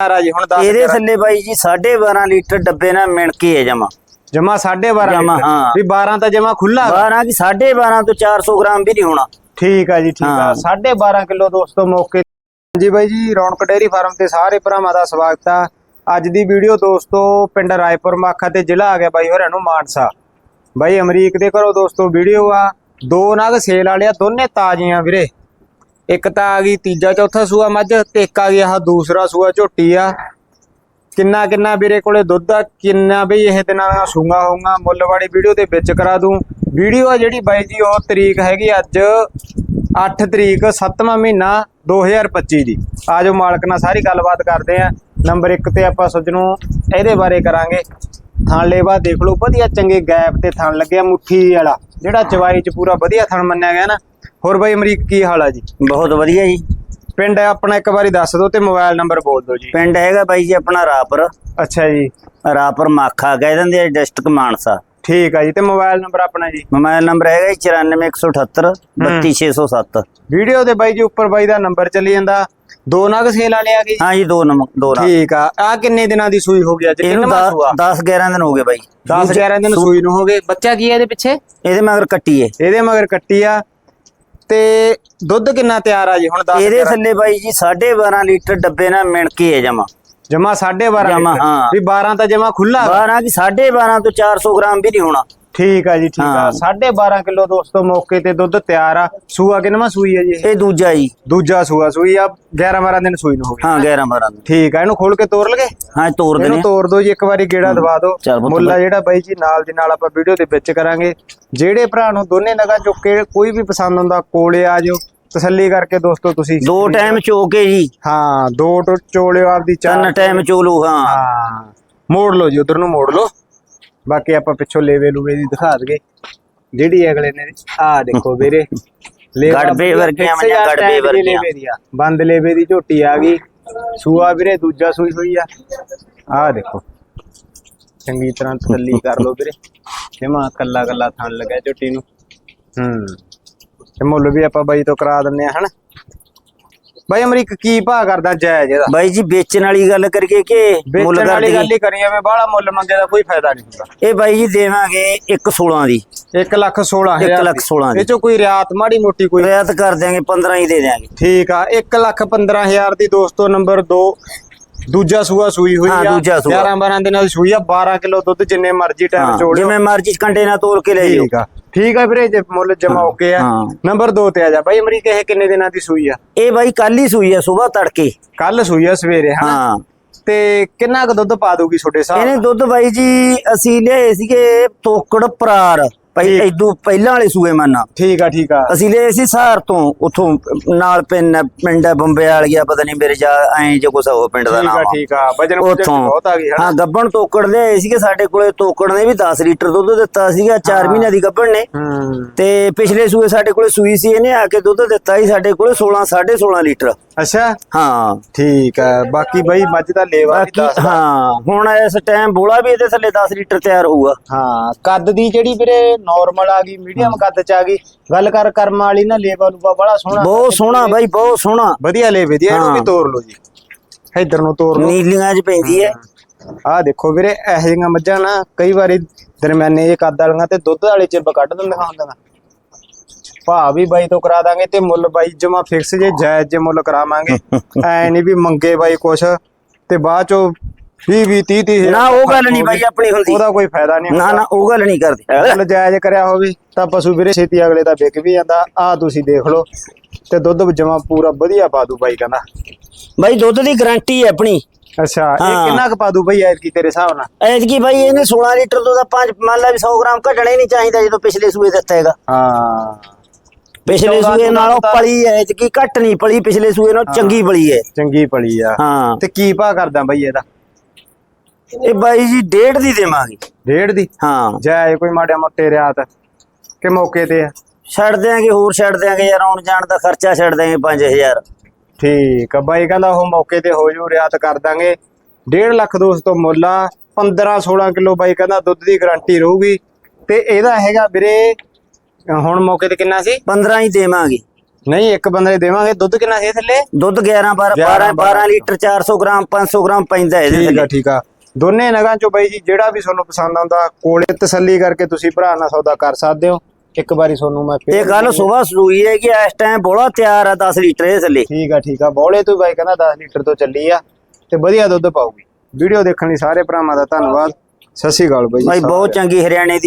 ਆ ਜੀ ਹੁਣ 10 ਇਹਦੇ ਥੱਲੇ ਬਾਈ ਜੀ 12.5 ਲੀਟਰ ਡੱਬੇ ਨਾਲ ਮਿਣ ਕੇ ਹੈ ਜਮਾ। ਜਮਾ 12.5 ਜਮਾਂ, ਹਾਂ। ਵੀ 12 ਤਾਂ ਜਮਾ ਖੁੱਲਾ 12 ਕੀ 12.5 ਤੋਂ 400 ਗ੍ਰਾਮ ਵੀ ਨਹੀਂ ਹੋਣਾ। ਠੀਕ ਆ ਜੀ ਠੀਕ ਆ। ਹਾਂ। 12.5 ਕਿਲੋ ਦੋਸਤੋ ਮੌਕੇ ਜੀ ਬਾਈ ਜੀ ਰੌਣਕ ਡੇਅਰੀ ਫਾਰਮ ਤੇ ਸਾਰੇ ਭਰਾਵਾਂ ਦਾ ਸਵਾਗਤ ਆ। ਅੱਜ ਦੀ ਵੀਡੀਓ ਦੋਸਤੋ ਪਿੰਡ ਰਾਏਪੁਰ ਮਾਖਾ ਤੇ ਜ਼ਿਲ੍ਹਾ ਆ ਗਿਆ ਬਾਈ ਹੋਰਾਂ ਨੂੰ ਮਾਨਸਾ। ਬਾਈ ਅਮਰੀਕ ਦੇ ਘਰੋਂ ਦੋਸਤੋ ਵੀਡੀਓ ਆ। ਦੋ ਨਗ ਸੇਲ ਦੋਨੇ ਤਾਜ਼ੀਆਂ ਵੀਰੇ। ਇੱਕ ਤਾਂ ਆ ਗਈ, ਤੀਜਾ, ਚੌਥਾ ਸੂਆ ਮੱਝ ਤੇ ਇੱਕ ਆ ਗਿਆ ਆਹ ਦੂਸਰਾ ਸੂਆ ਝੋਟੀ ਆ। ਕਿੰਨਾ ਕਿੰਨਾ ਵੀਰੇ ਕੋਲੇ ਦੁੱਧ ਆ, ਕਿੰਨਾ ਬਈ ਇਹ ਦਿਨਾਂ ਦਾ ਸੂਗਾ ਹੋਊਗਾ, ਮੁੱਲ ਵਾਲੀ ਵੀਡੀਓ ਦੇ ਵਿੱਚ ਕਰਾ ਦੂੰ। ਵੀਡੀਓ ਆ ਜਿਹੜੀ ਬਾਈ ਜੀ, ਉਹ ਤਰੀਕ ਹੈਗੀ ਅੱਜ 8 ਤਰੀਕ 7ਵਾਂ ਮਹੀਨਾ 2025 ਦੀ। ਆਜੋ ਮਾਲਕ ਨਾਲ ਸਾਰੀ ਗੱਲਬਾਤ ਕਰਦੇ ਆ। ਨੰਬਰ 1 ਤੇ ਆਪਾਂ ਸੱਜਣੋਂ, ਇਹਦੇ ਬਾਰੇ ਕਰਾਂਗੇ। ਥਣ ਲੇਵਾ ਦੇਖ ਲਓ, ਵਧੀਆ ਚੰਗੇ ਗੈਪ ਤੇ ਥਣ ਲੱਗਿਆ ਮੁੱਠੀ ਵਾਲਾ, ਜਿਹੜਾ ਚਵਾਈ ਚ ਪੂਰਾ ਵਧੀਆ ਥਣ ਮੰਨਿਆ ਗਿਆ ਨਾ। ਹੋਰ ਬਾਈ ਅਮਰੀਕ ਕੀ ਹਾਲ ਆ ਜੀ? ਬਹੁਤ ਵਧੀਆ ਜੀ। ਪਿੰਡ ਆਪਣਾ ਇੱਕ ਵਾਰੀ ਦੱਸ ਦਿਓ ਤੇ ਮੋਬਾਈਲ ਨੰਬਰ ਬੋਲ ਦਿਓ ਜੀ। ਪਿੰਡ ਹੈਗਾ ਬਾਈ ਜੀ ਆਪਣਾ ਰਾਪਰ। ਅੱਛਾ ਜੀ। ਰਾਪਰ ਮਾਖਾ ਕਹਿ ਦਿੰਦੇ ਆ ਡਿਸਟ੍ਰਿਕਟ ਮਾਨਸਾ। ਠੀਕ ਆ ਜੀ ਤੇ ਮੋਬਾਈਲ ਨੰਬਰ ਆਪਣਾ ਜੀ? ਮੋਬਾਈਲ ਨੰਬਰ ਹੈਗਾ ਜੀ 94178 32607 ਵੀਡੀਓ ਦੇ ਬਾਈ ਜੀ ਉੱਪਰ ਬਾਈ ਦਾ ਨੰਬਰ ਚੱਲੀ ਜਾਂਦਾ। ਦੋ ਨਗ ਸੇਲ ਵਾਲੇ ਆ ਗਏ ਹਾਂ ਜੀ ਦੋ ਨੰਬਰ ਦੋ ਨਾਲ ਠੀਕ ਆ। ਆ ਕਿੰਨੇ ਦਿਨਾਂ ਦੀ ਸੂਈ ਹੋ ਗਿਆ ਜੀ ਇਹਨੂੰ ਕਿੰਨਾ ਸੂਆ 10 11 ਦਿਨ ਹੋ ਗਏ ਬਾਈ। 10 11 ਦਿਨ ਸੂਈ ਨੂੰ ਹੋ ਗਏ। ਬੱਚਾ ਕੀ ਹੈ ਇਹਦੇ ਪਿੱਛੇ? ਇਹਦੇ ਮਗਰ ਕੱਟੀ ਏ। ਇਹਦੇ ਮਗਰ ਕੱਟੀ ਆ। ਤੇ ਦੁੱਧ ਕਿੰਨਾ ਤਿਆਰ ਆ ਜੀ? ਹੁਣ 10 ਇਹਦੇ ਥੱਲੇ ਬਾਈ ਜੀ 12.5 ਲੀਟਰ ਡੱਬੇ ਨਾਲ ਮਿਣ ਕੇ ਹੈ ਜਮਾ। ਜਮਾ 12.5 ਜਮਾਂ, ਹਾਂ। ਵੀ 12 ਤਾਂ ਜਮਾ ਖੁੱਲਾ 12 ਕੀ 12.5 ਤੋਂ 400 ਗ੍ਰਾਮ ਵੀ ਨਹੀਂ ਹੋਣਾ। ਠੀਕ ਆ ਜੀ ਠੀਕ ਆ। ਹਾਂ। 12.5 ਕਿਲੋ ਦੋਸਤੋ ਮੌਕੇ ਤੇ ਦੁੱਧ ਤਿਆਰ ਆ। ਸੂਆ ਕਿੰਨਵਾਂ ਸੂਈ ਆ ਜੀ? ਇਹ? ਇਹ ਦੂਜਾ ਜੀ। ਦੂਜਾ ਸੂਆ ਸੂਈ ਆ 11 12 ਦਿਨ ਸੂਈ ਨੂੰ ਹੋ ਗਈ। ਹਾਂ 11 12 ਦਿਨ। ਠੀਕ ਆ ਇਹਨੂੰ ਖੋਲ ਕੇ ਤੋੜ ਲਗੇ? ਹਾਂ ਤੋਰ ਇਹਨੂੰ ਦੇਣੇ ਤੋੜ ਦਿਓ ਜੀ ਇੱਕ ਵਾਰੀ ਗੇੜਾ ਦਵਾ ਚੱਲ ਪੁੱਤ ਮੁੱਲਾ ਜਿਹੜਾ ਬਾਈ ਜੀ ਨਾਲ ਦੀ ਨਾਲ ਆਪਾਂ ਵੀਡੀਓ ਦੇ ਵਿੱਚ ਕਰਾਂਗੇ। ਜਿਹੜੇ ਭਰਾ ਨੂੰ ਦੋਨੇ ਨਗਾ ਚੁੱਕ ਕੇ ਕੋਈ ਵੀ ਪਸੰਦ ਹੁੰਦਾ ਕੋਲੇ ਆ ਜਾਓ। ਤਸੱਲੀ ਕਰਕੇ ਦੋਸਤੋ ਤੁਸੀਂ ਦੋ ਟਾਈਮ ਚੋਕੇ ਜੀ। ਹਾਂ ਦੋ ਟੋ ਚੋਲਿਓ ਆਪਦੀ ਤਿੰਨ ਟਾਈਮ ਚੋਲੂ ਹਾਂ। ਹਾਂ। ਮੋੜ ਲਓ ਜੀ ਉਧਰ ਨੂੰ ਮੋੜ ਲਓ। ਬਾਕੀ ਆਪਾਂ ਪਿੱਛੋਂ ਲੇਵੇ ਲੂਵੇ ਦੀ ਦਿਖਾ ਦਗੇ ਜਿਹੜੀ ਅਗਲੇ ਨੇ ਆ ਦੇਖੋ ਵੀਰੇ। ਗੜਬੇ ਵਰਗੀਆਂ ਆ, ਗੜਬੇ ਵਰਗੀਆਂ। ਬੰਦ ਲੇਵੇ ਦੀ ਝੋਟੀ ਆ ਗਈ। ਸੂਆ ਵੀਰੇ ਦੂਜਾ ਸੂਈ ਹੋਈ ਆ। ਆ ਦੇਖੋ। ਚੰਗੀ ਤਰ੍ਹਾਂ ਤਸੱਲੀ ਕਰ ਲਓ ਵੀਰੇ। ਜਮਾ ਕੱਲਾ ਕੱਲਾ ਥਣ ਲੱਗਿਆ ਝੋਟੀ ਨੂੰ। ਹੂੰ। ਤੇ ਮੁੱਲ ਵੀ ਆਪਾਂ ਬਾਈ ਤੋਂ ਕਰਾ ਦਿੰਨੇ ਆ ਹਨਾ? ਬਾਈ ਅਮਰੀਕ ਕੀ ਭਾਅ ਕਰਦਾ ਜਾਇਜ਼ ਇਹਦਾ? ਬਾਈ ਜੀ ਵੇਚਣ ਵਾਲੀ ਗੱਲ ਕਰੀਏ ਕਿ ਮੁੱਲ ਵੇਚਣ ਵਾਲੀ ਗੱਲ ਹੀ ਕਰੀ ਜਾਵੇ ਬਾਹਲਾ ਮੁੱਲ ਮੰਗੇ ਦਾ ਕੋਈ ਫਾਇਦਾ ਨਹੀਂ ਹੁੰਦਾ। ਇਹ ਬਾਈ ਜੀ ਦੇਵਾਂਗੇ 116 ਦੀ। 1 ਲੱਖ 16 ਇੱਕ ਲੱਖ ਛੋਲਾਂ ਦੀ। ਇਹ ਚੋਂ ਕੋਈ ਰਿਆਤ ਮਾੜੀ ਮੋਟੀ ਕੋਈ ਰਿਆਤ ਕਰ ਦਿਆਂਗੇ 15 ਹੀ ਦੇ ਦਿਆਂਗੇ। ਠੀਕ ਆ 1 ਲੱਖ 15000 ਦੀ ਦੋਸਤੋ ਨੰਬਰ 2 ਦੂਜਾ ਸੂਆ ਸੂਈ ਹੋਈ ਹਾਂ, ਆ ਦੂਜਾ ਸੂਆ। 11 12 ਦਿਨਾਂ ਦੀ ਸੂਈ ਆ 12 ਕਿਲੋ ਦੁੱਧ ਜਿੰਨੇ ਮਰਜ਼ੀ ਟਾਈਮ ਹਾਂ, ਚੋੜਿਓ ਜਿਵੇਂ ਮਰਜ਼ੀ ਕੰਡੇ ਨਾਲ ਤੋਲ ਕੇ ਲੈ ਜਾਓ ਠੀਕ ਆ। ਠੀਕ ਆ ਵੀਰੇ ਜੇ ਮੁੱਲ ਜਮਾ ਓਕੇ ਆ। ਹਾਂ। ਨੰਬਰ 2 ਤੇ ਆ ਜਾ ਬਾਈ ਅਮਰੀਕ ਇਹ ਕਿੰਨੇ ਦਿਨਾਂ ਦੀ ਸੂਈ ਆ? ਇਹ ਬਾਈ ਕੱਲ ਹੀ ਸੂਈ ਆ ਸਵੇਰ ਤੜਕੇ। ਕੱਲ ਸੂਈ ਆ ਸਵੇਰੇ ਹਨਾ ਹਾਂ। ਤੇ ਕਿੰਨਾ ਕੁ ਦੁੱਧ ਪਾ ਦੂਗੀ ਛੋਟੇ ਸਾਹ ਇਹਨੇ ਦੁੱਧ ਬਾਈ ਜੀ ਅਸੀਂ ਲਿਆਏ ਸੀਗੇ ਤੋਕੜ ਪਰਾਰ। ਪਹਿ ਇਦੋਂ ਪਹਿਲਾਂ ਵਾਲੇ ਸੂਏ ਮੰਨਾ। ਠੀਕ ਆ ਠੀਕ ਆ। ਅਸੀਂ ਲਏ ਸੀ ਸਹਾਰ ਤੋਂ ਉਥੋਂ ਨਾਲ ਪਿੰਡ ਪਿੰਡ ਬੰਬੇ ਵਾਲ ਗਿਆ ਪਤਾ ਨਹੀਂ ਮੇਰੇ ਜਾ ਐਂ ਜੋ ਕੁਛ ਉਹ ਪਿੰਡ ਦਾ ਠੀਕ ਨਾਮ ਆ। ਆ। ਠੀਕ ਆ ਵਜਨ ਬਹੁਤ ਆ ਗਈ ਹਾਂ ਗੱਬਣ ਤੋਕੜ ਲਿਆਏ ਸੀਗੇ ਸਾਡੇ ਕੋਲੇ ਤੋਕੜ ਨੇ ਵੀ 10 ਲੀਟਰ ਦੁੱਧ ਦਿੱਤਾ ਸੀਗਾ 4 ਮਹੀਨਿਆਂ ਦੀ ਗੱਬਣ ਨੇ। ਤੇ ਪਿਛਲੇ ਸੂਏ ਸਾਡੇ ਕੋਲੇ ਸੂਈ ਸੀ ਇਹਨੇ ਆ ਕੇ ਦੁੱਧ ਦਿੱਤਾ ਸੀ ਸਾਡੇ ਕੋਲੇ 16 16.5 ਲੀਟਰ। ਅੱਛਾ? ਹਾਂ। ਠੀਕ ਹੈ। ਬਾਕੀ ਬਾਈ ਮੱਝ ਦਾ ਲੇਵਾ ਵੀ ਬਾਕੀ ਦੱਸਦਾ ਹਾਂ ਹੁਣ ਇਸ ਟਾਈਮ ਬੋਲਾ ਵੀ ਇਹਦੇ ਥੱਲੇ 10 ਲੀਟਰ ਤਿਆਰ ਹੋਊਗਾ। ਹਾਂ। ਕੱਦ ਦੀ ਜਿਹੜੀ ਵੀਰੇ ਨਾਰਮਲ ਆ ਗਈ ਮੀਡੀਅਮ ਕੱਦ ਚ ਆ ਗਈ ਗੱਲ ਕਰ ਕਰਮ ਵਾਲੀ ਨਾ ਲੇਵਾ ਲੂਵਾ ਬੜਾ ਸੋਹਣਾ ਬਹੁਤ ਸੋਹਣਾ ਬਾਈ ਬਹੁਤ ਸੋਹਣਾ। ਵਧੀਆ ਲੇਵੇ ਦੀ ਆ, ਇਹਨੂੰ ਵੀ ਹਾਂ। ਤੋੜ ਲਓ ਜੀ। ਇਧਰ ਨੂੰ ਤੋੜ ਲਓ। ਨੀਲੀਆਂ 'ਚ ਪੈਂਦੀ ਹੈ। ਆਹ ਦੇਖੋ ਵੀਰੇ ਇਹੋ ਜਿਹੀਆਂ ਮੱਝਾਂ ਨਾ ਕਈ ਵਾਰੀ ਦਰਮਿਆਨੇ ਜੇ ਕੱਦ ਵਾਲੀਆਂ ਤੇ ਦੁੱਧ ਵਾਲੇ ਚਿੱਬ ਕੱਢ ਦਿੰਦੀਆਂ ਹੁੰਦੀਆਂ ਭਾ ਵੀ ਬਾਈ ਤੋਂ ਕਰਾ ਦਾਂਗੇ ਤੇ ਮੁੱਲ ਬਾਈ ਜਮਾ ਫਿਕਸ ਜੇ ਜਾਇਜ਼ ਜੇ ਮੁੱਲ ਕਰਾਵਾਂਗੇ। ਐ ਨਹੀਂ ਵੀ ਮੰਗੇ ਬਾਈ ਕੁਛ ਤੇ ਬਾਅਦ ਚੋਂ 20 20 30 30 ਨਾ ਉਹ ਗੱਲ ਨਹੀਂ ਬਾਈ ਆਪਣੀ ਹੁੰਦੀ। ਉਹਦਾ ਕੋਈ ਫਾਇਦਾ ਨਹੀਂ ਨਾ ਨਾ ਉਹ ਗੱਲ ਨਹੀਂ ਕਰਦੇ। ਮੁੱਲ ਜਾਇਜ਼ ਕਰਿਆ ਹੋਵੇ ਤਾਂ ਪਸ਼ੂ ਵੀਰੇ ਛੇਤੀ ਅਗਲੇ ਦਾ ਵਿਕ ਵੀ ਜਾਂਦਾ। ਆ ਤੁਸੀਂ ਦੇਖ ਲਓ ਤੇ ਦੁੱਧ ਜਮਾ ਪੂਰਾ ਵਧੀਆ ਪਾ ਦੂ ਬਾਈ ਕਹਿੰਦਾ। ਬਾਈ ਦੁੱਧ ਦੀ ਗਾਰੰਟੀ ਹੈ ਆਪਣੀ। ਅੱਛਾ ਇਹ। ਕਿੰਨਾ ਕੁ ਪਾ ਦੂ ਬਈ ਐਤਕੀ ਤੇਰੇ ਹਿਸਾਬ ਨਾਲ? ਐਤਕੀ ਬਾਈ ਇਹਨੇ 16 ਲੀਟਰ ਦੁੱਧ ਦਾ ਪੰਜ ਮੰਨ ਲਾ ਵੀ 100 ਗ੍ਰਾਮ ਘਟਣਾ ਹੀ ਨਹੀਂ ਚਾਹੀਦਾ ਜਦੋਂ ਪਿਛਲੇ ਸੂਏ ਦਿੱਤਾ ਹੈਗਾ। ਹਾਂ। ਪਿਛਲੇ ਸੂਏ ਨਾਲੋਂ ਤਾਂ- ਪਲੀ ਹੈ ਐਤਕੀ ਘਟ ਨਹੀਂ ਪਲੀ ਪਿਛਲੇ ਸੂਏ ਨਾਲੋਂ ਚੰਗੀ ਪਲੀ ਹੈ ਚੰਗੀ ਪਲੀ ਆ। ਹਾਂ। ਤੇ ਕੀ ਭਾ ਕਰਦਾ ਬਈ ਇਹਦਾ? ਇਹ ਬਾਈ ਜੀ ਡੇਢ ਦੀ ਦੇਵਾਂਗੇ। ਡੇਢ ਦੀ? ਹਾਂ। ਜਾਏ ਕੋਈ ਮਾੜਿਆ ਮੋਟੇ ਰਿਆਤ ਕਿ ਮੌਕੇ ਤੇ ਆ? ਛੱਡ ਦਿਆਂਗੇ ਹੋਰ ਛੱਡ ਦਿਆਂਗੇ ਯਾਰ ਆਉਣ ਜਾਣ ਦਾ ਖਰਚਾ ਛੱਡ ਦਿਆਂਗੇ 5000 ਠੀਕ ਆ ਬਾਈ ਕਹਿੰਦਾ ਉਹ ਮੌਕੇ ਤੇ ਹੋ ਜੂ ਰਿਆਤ ਕਰ ਦਾਂਗੇ। 1.5 ਲੱਖ ਦੋਸਤੋ ਮੁੱਲ ਆ 15 16 ਕਿਲੋ ਬਾਈ ਕਹਿੰਦਾ ਦੁੱਧ ਦੀ ਗਾਰੰਟੀ ਰਹੂਗੀ। ਤੇ ਇਹਦਾ ਹੈਗਾ ਵੀਰੇ ਹੁਣ ਮੌਕੇ ਤੇ ਕਿੰਨਾ ਸੀ? 15 ਹੀ ਦੇਵਾਂਗੇ। ਨਹੀਂ ਇੱਕ ਬੰਦੇ ਦੇ ਦੇਵਾਂਗੇ। ਦੁੱਧ ਕਿੰਨਾ ਸੀ ਥੱਲੇ? ਦੁੱਧ 11 12 12 12 ਲੀਟਰ 400 ਗ੍ਰਾਮ 500 ਗ੍ਰਾਮ ਪੈਂਦਾ ਇਹਦੇ ਠੀਕ ਆ ਥੱਲੇ। ਠੀਕ ਆ। ਦੋਨੇ ਨਗਾਂ ਚੋਂ ਬਾਈ ਜੀ ਜਿਹੜਾ ਵੀ ਤੁਹਾਨੂੰ ਪਸੰਦ ਆਉਂਦਾ ਕੋਲੇ ਤਸੱਲੀ ਕਰਕੇ ਤੁਸੀਂ ਭਰਾ ਨਾਲ ਸੌਦਾ ਕਰ ਸਕਦੇ ਹੋ। ਇੱਕ ਵਾਰੀ ਤੁਹਾਨੂੰ ਮੈਂ ਇਹ ਗੱਲ ਸਵੇਰ ਸੂਈ ਹੈ ਕਿ ਇਸ ਟਾਈਮ ਬੋਲਾ ਤਿਆਰ ਆ 10 ਲੀਟਰ ਇਹਦੇ ਥੱਲੇ। ਠੀਕ ਆ ਠੀਕ ਆ। ਬੌਲੇ ਤੋਂ ਬਾਈ ਕਹਿੰਦਾ 10 ਲੀਟਰ ਤੋਂ ਚੱਲੀ ਆ ਤੇ ਵਧੀਆ ਦੁੱਧ ਪਾਊਗੀ। ਵੀਡੀਓ ਦੇਖਣ ਲਈ ਸਾਰੇ ਭਰਾਵਾਂ ਦਾ ਧੰਨਵਾਦ। ਸਤਿ ਸ਼੍ਰੀ ਅਕਾਲ ਬਾਈ ਭਾਈ ਬਹੁਤ ਚੰਗੀ ਹਰਿਆਣੇ